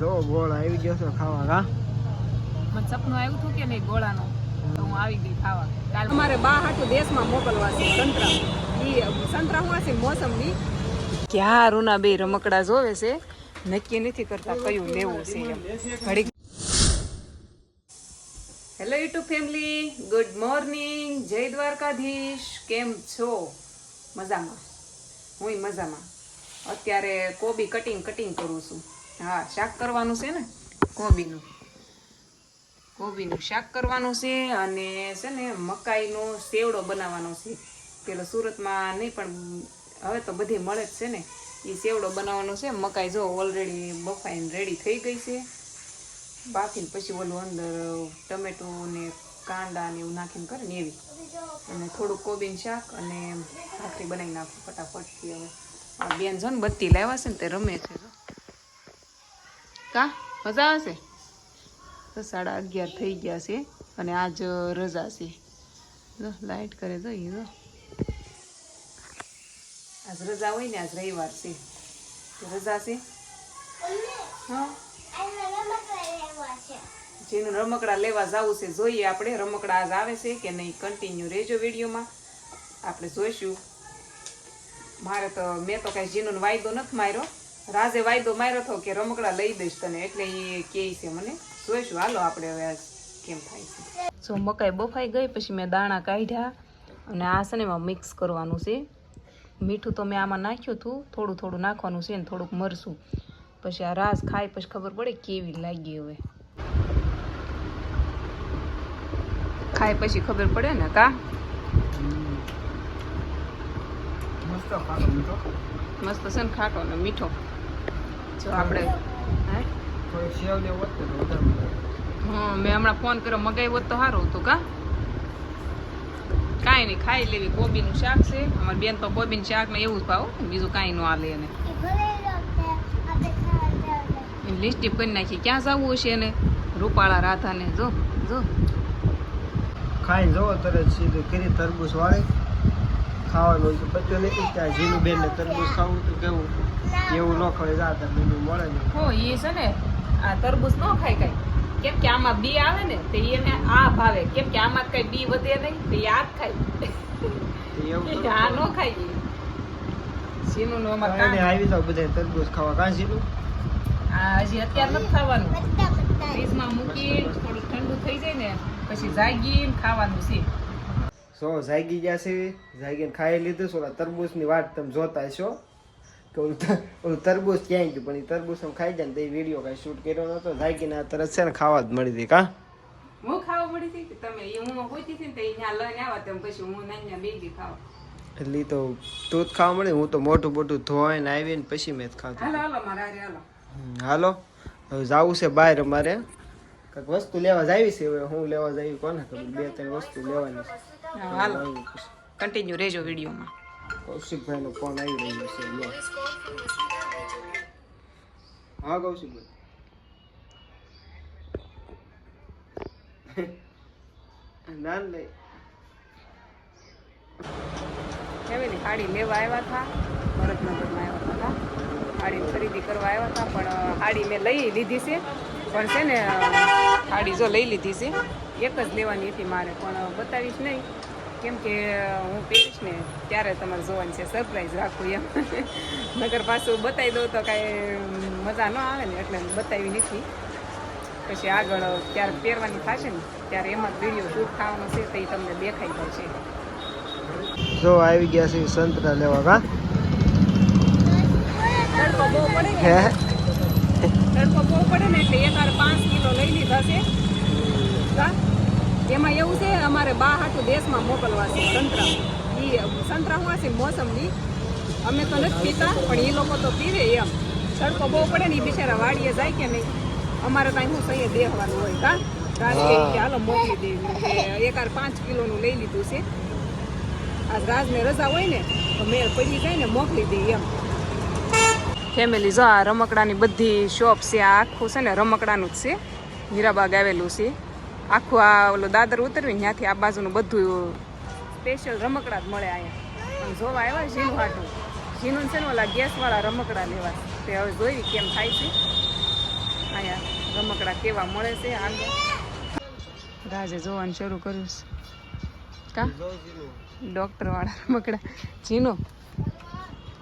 જો ગોળ આવી ગયો છે ખાવા કા મને સપનું આવ્યું હતું કે નહીં ગોળાનું. તો હું આવી ગઈ ખાવા. કાલ અમારે બા હાટું દેશમાં મોકલવા છે સંતરા. ઈ સંતરા હું છે મોસમની? ક્યાં રૂના બે રમકડા જોવે છે? નક્કી નથી કરતા કયું લેવું છે ઘડીક. Hello YouTube family good morning જય દ્વારકાધીશ. કેમ છો? મજામાં. હું મજામાં. અત્યારે કોબી કટિંગ કટિંગ કરું છું. હા, શાક કરવાનું છે ને? કોબીનું. કોબીનું શાક કરવાનું છે અને છે ને મકાઈનો સેવડો બનાવવાનો છે. પેલો સુરતમાં નહીં, પણ હવે તો બધી મળે જ છે ને. એ સેવડો બનાવવાનો છે. મકાઈ જો ઓલરેડી બફાઈને રેડી થઈ ગઈ છે. બાફીને પછી ઓલું અંદર ટમેટું ને કાંદા ને એવું નાખીને કરે ને એવી. અને થોડું કોબીનું શાક અને ભાખરી બનાવી નાખું ફટાફટથી હવે. બેન જો ને બત્તી લાવ્યા છે ને તે રમે છે જો. કા? મજા આવશે? તો સાડા અગિયાર થઈ ગયા છે અને આજ રજા છે. જો લાઇટ કરે તો એ જો આજ રજા હોય ને આજ રવિવાર છે. રજા છે? હા? જેનું રમકડા લેવા જવું છે, જોઈએ આપણે. રમકડા આજ આવે છે કે નહીં કન્ટિન્યુ રહેજો વિડીયોમાં. આપણે જોઈશું. મારે તો, મેં તો કાંઈ જીનોનો વાયદો નથી માર્યો. રાજે વાયદો માર્યો હતો કે રમકડા લઈ દઈશ તને એટલે એ કહે છે મને જોઈશું હાલો આપણે હવે કેમ થાય છે. સો મકાઈ બફાઈ ગઈ પછી મેં દાણા કાઢ્યા અને આ છે ને એમાં મિક્સ કરવાનું છે. મીઠું તો મેં આમાં નાખ્યું હતું થોડું થોડું નાખવાનું છે ને થોડુંક મરશું પછી આ રાસ ખાય પછી ખબર પડે કેવી લાગી હવે. ખાય પછી ખબર પડે ને કા? મસ્ત મસ્ત છે ને ખાટો ને મીઠો. જો આપણે હે? મેં હમણાં ફોન કર્યો મગાવી હોત તો સારું હતું કા? કાંઈ નહીં ખાઈ લેવી. કોબીનું શાક છે. અમારી બેન તો કોબીનું શાક ને એવું જ ભાવ બીજું કાંઈ ન હાલે એને. લિસ્ટી કરી નાખી. ક્યાં જવું હશે એને? રૂપાળા રાધાને. જો જો. ખાઈ જવો તરત સીધું. કરી તરબૂચ વાળે. ખાવાનું હોય તો બચ્ચો ને ઈચ્છા ઝીનું બેન ને તરબૂચ ખાવું તો કેવું એવું ન ખવાય જાતા મેનુ મળે ને. હો એ છે ને આ તરબૂચ ન ખાય કાંઈ. કેમ કે આમાં બી આવે ને તો એને આ ભાવે. કેમ કે આમાં કઈ બી વધે નહીં તો આ જ ખાય. એવું આ ન ખાય સીનું નો આમાં એને આવી જાવ બધા તરબૂચ ખાવા. કાં આ હજી અત્યારે નથી ખાવાનું. ફ્રીજમાં મૂકી થોડું ઠંડુ થઈ જાય ને પછી જાગીને ખાવાનું છે. સો જાગી ગયા છે. જાગીને ખાઈ લીધું સોલા તરબૂચની વાત તમે જોતા હશો કે ઓલું તરબૂચ ક્યાંય ગયું? પણ એ તરબૂચ આમ ખાઈ જાય ને તો એ વીડિયો કાંઈ શૂટ કર્યો નતો. જાગીને આ તરત છે ને ખાવા જ મળી હતી કાં? હું ખાવા મળી હતી? તમે એ હું હોતી હતી ને તો અહીંયા લઈને આવ્યા તેમ પછી હું નાની બેગી ખાવા. એટલે તો તું જ ખાવા મળે? હું તો મોટું મોટું ધોઈને આવીને પછી મેં જ ખાધું. હાલો હાલો હાલો. હવે જાવું છે બહાર અમારે. કંઈક વસ્તુ લેવા જાવી છે હવે હું લેવા જાવી કોને ખબર? બે ત્રણ વસ્તુ લેવાની છે. હાલો. કન્ટિન્યુ રહેજો વિડીયોમાં. કૌશિકભાઈ નો ફોન આવી રહ્યો છે લો. હા કૌશિકભાઈ. ના લે ફેમિલી સાડી લેવા આવ્યા હતા? ભરતનગરમાં આવ્યા હતા. સાડી ખરીદી કરવા આવ્યા હતા પણ સાડી મેં લઈ લીધી છે. પણ છે ને સાડી જો લઈ લીધી છે. એક જ લેવાની હતી મારે પણ બતાવીશ નહીં. કેમ કે હું પહેરીશ ને ત્યારે તમારે જોવાની છે સરપ્રાઈઝ રાખું એમ. નગર પાછું બતાવી દઉં તો કાંઈ મજા ન આવે ને એટલે બતાવી નથી. પછી આગળ ત્યારે પહેરવાની થશે ને ત્યારે એમાં જ વીડિયો શૂટ થવાનો છે તો એ તમને દેખાઈ જાય છે. જો આવી ગયા છે સંતરા લેવા કા હે? પડે ને એટલે એક પાંચ કિલો લઈ લીધા છે? એમાં એવું છે અમારે બા હાટું દેશમાં મોકલવા છે સંતરા. ઈ સંતરા હું છે મોસમની. અમે તો નથી પીતા પણ એ લોકો તો પીવે એમ. સરકો બહુ પડે ને એ બિચારા વાડીએ જાય કે નહીં. અમારે ત્યાં હું સહીએ દેવાનું હોય. કા કહે કે હાલો મોકલી દેવી એટલે એક હારે પાંચ કિલોનું લઈ લીધું છે. આ રાજને રજા હોય ને તો મેળ પડી જાય ને મોકલી દે એમ. ફેમિલી જો આ રમકડાની બધી શોપ છે, આ આખું છે ને રમકડાનું જ છે. હીરાબાગ આવેલું છે. આખું આ ઓલું દાદર ઉતરવી ત્યાંથી આ બાજુનું બધું સ્પેશિયલ રમકડા જ મળે અહીંયા. જોવા આવ્યા ઝીનું હાટું. ઝીનું છે ને ઓલા ગેસવાળા રમકડા લેવા. તે હવે જોઈ કેમ થાય છે. અહીંયા રમકડા કેવા મળે છે આગળ. રાજે જોવાનું શરૂ કર્યું છે. કા? ડોક્ટરવાળા રમકડા. જીનો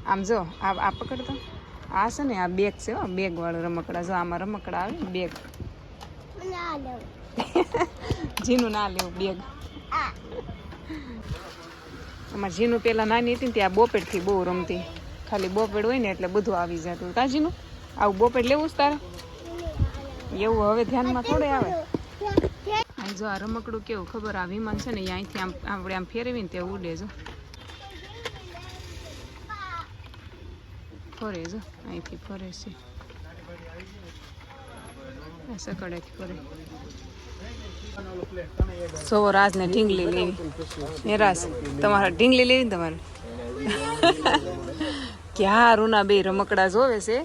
આમ જો આ પકડતો. આ છે ને આ બેગ છે હો બેગ વાળા રમકડા જો આમાં રમકડા આવે ને બેગ જીનું ના લેવું બેગ આમાં જીનું પેલા નાની હતી ને ત્યાં બોપેડથી બહુ રમતી. ખાલી બોપેડ હોય ને એટલે બધું આવી જતું. કા જીનું આવું બોપેડ લેવું છે તારે? એવું હવે ધ્યાનમાં થોડે આવે? જો આ રમકડું કેવું ખબર આ વિમાન છે ને અહીંથી આમ આપણે આમ ફેરવીને તે ઉડે જો ફરે જો અહીંથી ફરે છે. સકડેથી ફરે સો રાજને ઢીંગલી લેવી. એ રાજ તમારે ઢીંગલી લેવી ને તમારે? ક્યાં રૂના બે રમકડા જોવે છે?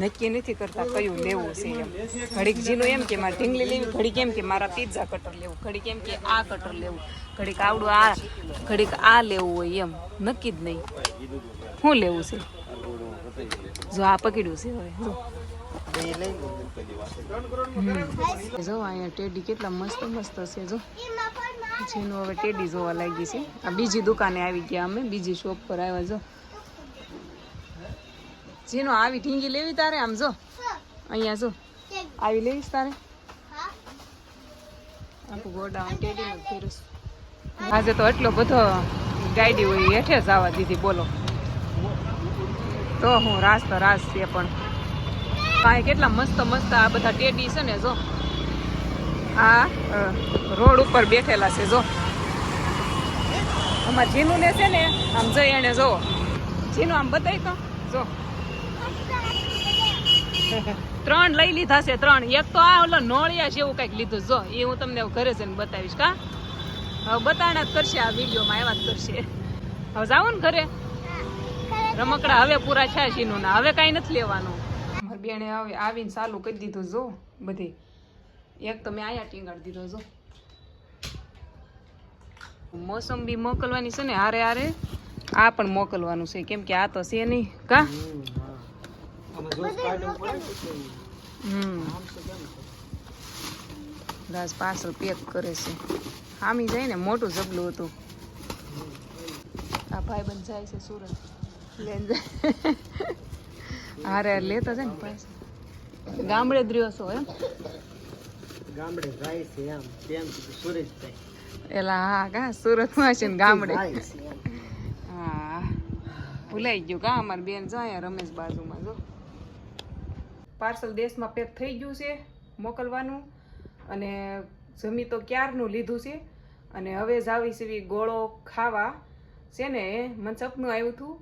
નક્કી નથી કરતા કયું લેવું છે એમ. ઘડીક જીનું એમ કે મારે ઢીંગલી લેવી, ઘડીક એમ કે મારા પીઝા કટર લેવું, ઘડીક એમ કે આ કટર લેવું, ઘડીક આવડું આ, ઘડીક આ લેવું હોય એમ. નક્કી જ નહીં. શું લેવું છે? જો આ પકડ્યું છે હવે જો અહીંયા ટેડી કેટલા મસ્ત મસ્ત છે, જો. જેનું હવે ટેડી જોવા લાગી છે. આ બીજી દુકાને આવી ગયા અમે, બીજી શોપ પર આવ્યા, જો. જેનો આવી ઢીંગી લેવી તારે આમ, જો. અહીંયા, જો. આવી લેવીશ તારે. આખું ગોડાઉન ટેડી ફેરું આજે તો એટલો બધો ગાડી હોય, હેઠે જ આવવા દીધી, બોલો. તો હું રાસ તો રાસ છે પણ. કાંઈ કેટલા મસ્ત મસ્ત આ બધા ટેડી છે ને જો. આ રોડ ઉપર બેઠેલા છે જો. આમાં જીનું ને છે ને, આમ જઈ એને જો. જીનું, આમ બતાવી તો. જો. ત્રણ લઈ લીધા છે, ત્રણ. એક તો આ ઓલો નોળિયા જેવું કંઈક લીધું. જો, એ હું તમને ઘરે જઈને બતાવીશ, કા? હવે બતાણા જ કરશે, આ વિડીયોમાં એવા જ કરશે. હવે જાઉં ને ઘરે. રમકડા હવે પૂરા છે છે ના હવે કાંઈ નથી લેવાનું. મારી બેને હવે આવીને ચાલુ કરી દીધું જો બધી. એક તો મેં અહીંયા ટીંગાડી દીધો જો. મોસંબી મોકલવાની છે ને હારે હારે. આ પણ મોકલવાનું છે કેમ કે આ તો છે નહીં. કા? હમ, હા. આમાં જોશ કાઢવું પડે ને પછી. હમ રાજ પાર્સલ પેક કરે છે. હામી જાય ને મોટું જબલું હતું. આ ભાઈ બંધ જાય છે સુરત. હારે લેતા છે ને પાર્સલ ગામડે જ રહ્યો છો એમ. ગામડે જાય છે એમ. તેમ સુરત જાય. એલા હા કા? સુરતમાં છે ને ગામડે. હા. ભૂલાઈ ગયું કા? અમારી બેન જાય રમેશ બાજુમાં જો. પાર્સલ દેશમાં પેક થઈ ગયું છે મોકલવાનું. અને જમી તો ક્યારનું લીધું છે. અને હવે જાવી આવી ગોળો ખાવા. છે ને મને સપનું આવ્યું હતું.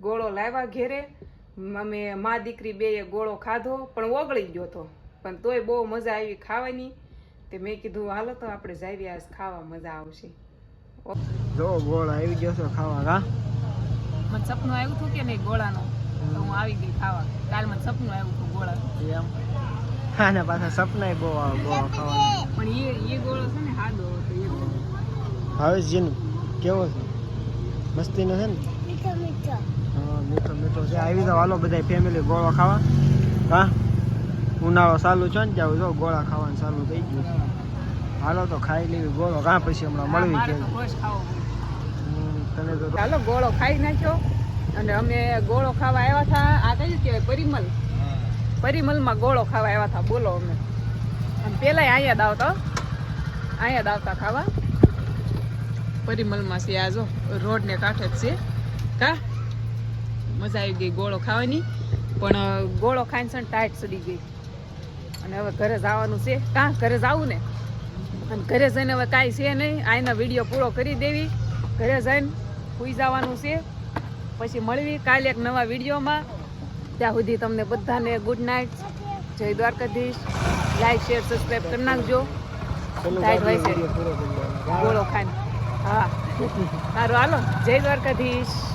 ગોળો લાવ્યા ઘેરે. અમે મા દીકરી બેએ ગોળો ખાધો પણ ઓગળી ગયો હતો પણ તોય બહુ મજા આવી ખાવાની. તે મેં કીધું હાલો તો આપણે જાવી આજ ખાવા મજા આવશે. જો ગોળ આવી ગયો છે ખાવા કા મને સપનું આવ્યું હતું કે નહીં ગોળાનું? તો હું આવી ગઈ ખાવા. કાલ મને સપનું આવ્યું હતું ગોળા એમ? હા ને પાછા સપનાય બહુ આવે ગોળા ખાવા પણ એ એ ગોળો છે ને હાદો હતો એ હવે જીન કેવો છે? મસ્તીનો છે ને? મીઠો મીઠો. મીઠો છે. આવી જાવ હાલો બધા ફેમિલી ગોળો ખાવા. હા? ઉનાળો ચાલુ છે ને ત્યાં જો ગોળા ખાવાનું ચાલુ થઈ ગયું હાલો તો ખાઈ લેવી ગોળો. કા પછી હમણાં મળવી કે તને તો ચાલો ગોળો ખાઈ નાખ્યો. અને અમે ગોળો ખાવા આવ્યા હતા આ કયું કહેવાય પરિમલ. પરિમલમાં ગોળો ખાવા આવ્યા હતા બોલો અમે. અને અહીંયા દાવતો અહીંયા દાવતા ખાવા. પરિમલમાં છે આ જો રોડને કાંઠે જ છે. કા? મજા આવી ગઈ ગોળો ખાવાની. પણ ગોળો ખાઈને છે ટાઈટ સડી ગઈ. અને હવે ઘરે જવાનું છે. કાં? ઘરે જવું ને? અને ઘરે જઈને હવે કાંઈ છે નહીં. આના વીડિયો પૂરો કરી દેવી. ઘરે જઈને સુઈ જવાનું છે. પછી મળવી કાલે એક નવા વિડીયોમાં. ત્યાં સુધી તમને બધાને ગુડ નાઇટ જય દ્વારકાધીશ. લાઈક શેર સબસ્ક્રાઈબ કરી નાખજો. ગોળો ખાઈને. હા. સારું હાલો. જય દ્વારકાધીશ.